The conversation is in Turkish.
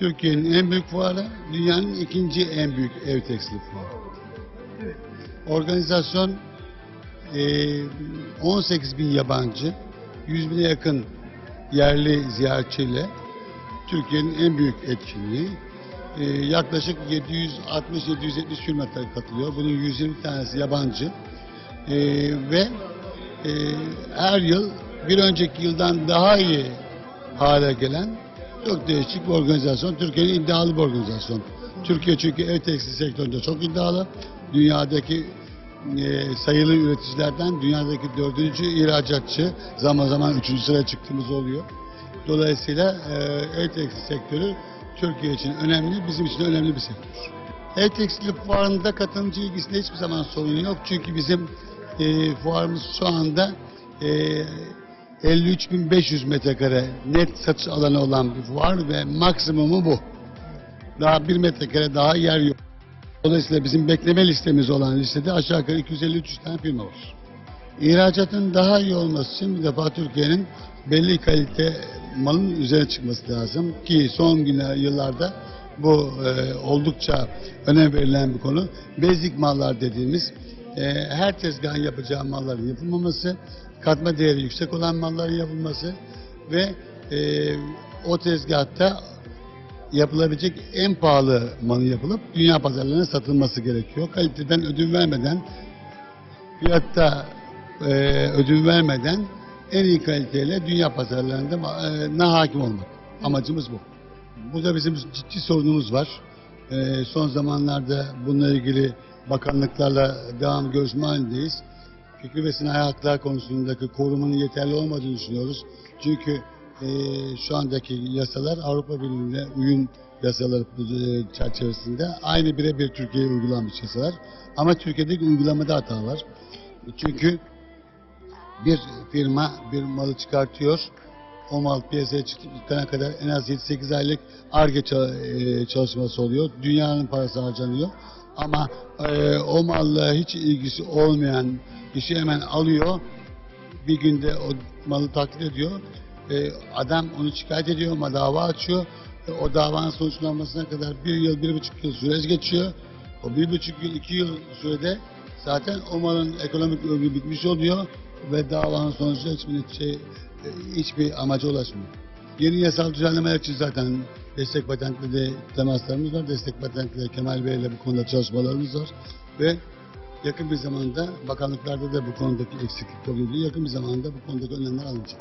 Türkiye'nin en büyük fuarı, dünyanın ikinci en büyük ev tekstili fuarı. Organizasyon eee 18 bin yabancı, 100 bine yakın yerli ziyaretçiyle Türkiye'nin en büyük etkinliği. Eee, yaklaşık 760-770 firma katılıyor. Bunun 120 tanesi yabancı. Eee, ve her yıl bir önceki yıldan daha iyi hale gelen çok değişik bir organizasyon. Türkiye'nin iddialı bir organizasyon. Türkiye çünkü ev tekstil sektöründe çok iddialı. Dünyadaki e, sayılı üreticilerden dünyadaki dördüncü ihracatçı zaman zaman üçüncü sıraya çıktığımız oluyor. Dolayısıyla e, ev tekstil sektörü Türkiye için önemli, bizim için önemli bir sektör. Ev tekstili fuarında katılımcı ilgisinde hiçbir zaman sorun yok. Çünkü bizim e, fuarımız şu anda e, 53.500 metrekare net satış alanı olan bir fuar ve maksimumu bu. Daha bir metrekare daha yer yok. Dolayısıyla bizim bekleme listemiz olan listede aşağı yukarı 253 tane firma var. İhracatın daha iyi olması için bir defa Türkiye'nin belli kalite malın üzerine çıkması lazım ki son günler yıllarda bu e, oldukça önem verilen bir konu. Basic mallar dediğimiz her tezgahın yapacağı malların yapılmaması, katma değeri yüksek olan malların yapılması ve e, o tezgahta yapılabilecek en pahalı malın yapılıp dünya pazarlarına satılması gerekiyor. Kaliteden ödün vermeden, fiyatta e, ödün vermeden en iyi kaliteyle dünya pazarlarında e, na hakim olmak. Amacımız bu. Burada bizim ciddi sorunumuz var. E, son zamanlarda bununla ilgili bakanlıklarla devam görüşme halindeyiz. Fikri ve sinayi konusundaki korumanın yeterli olmadığını düşünüyoruz. Çünkü e, şu andaki yasalar Avrupa Birliği'ne uyum yasaları e, çerçevesinde aynı birebir Türkiye'ye uygulanmış yasalar. Ama Türkiye'deki uygulamada hata var. Çünkü bir firma bir malı çıkartıyor. O mal piyasaya çıkana kadar en az 7-8 aylık ARGE çalışması oluyor. Dünyanın parası harcanıyor. Ama e, o malla hiç ilgisi olmayan kişi hemen alıyor. Bir günde o malı taklit ediyor. E, adam onu şikayet ediyor ama dava açıyor. E, o davanın sonuçlanmasına kadar bir yıl, bir buçuk yıl süreç geçiyor. O bir buçuk yıl, iki yıl sürede zaten o malın ekonomik ömrü bitmiş oluyor ve davanın sonucu hiçbir şey, e, hiçbir amaca ulaşmıyor. Yeni yasal düzenlemeler için zaten destek patentli de temaslarımız var. Destek patentli de Kemal Bey ile bu konuda çalışmalarımız var. Ve yakın bir zamanda bakanlıklarda da bu konudaki eksiklik kabul. Yakın bir zamanda bu konudaki önlemler alınacak.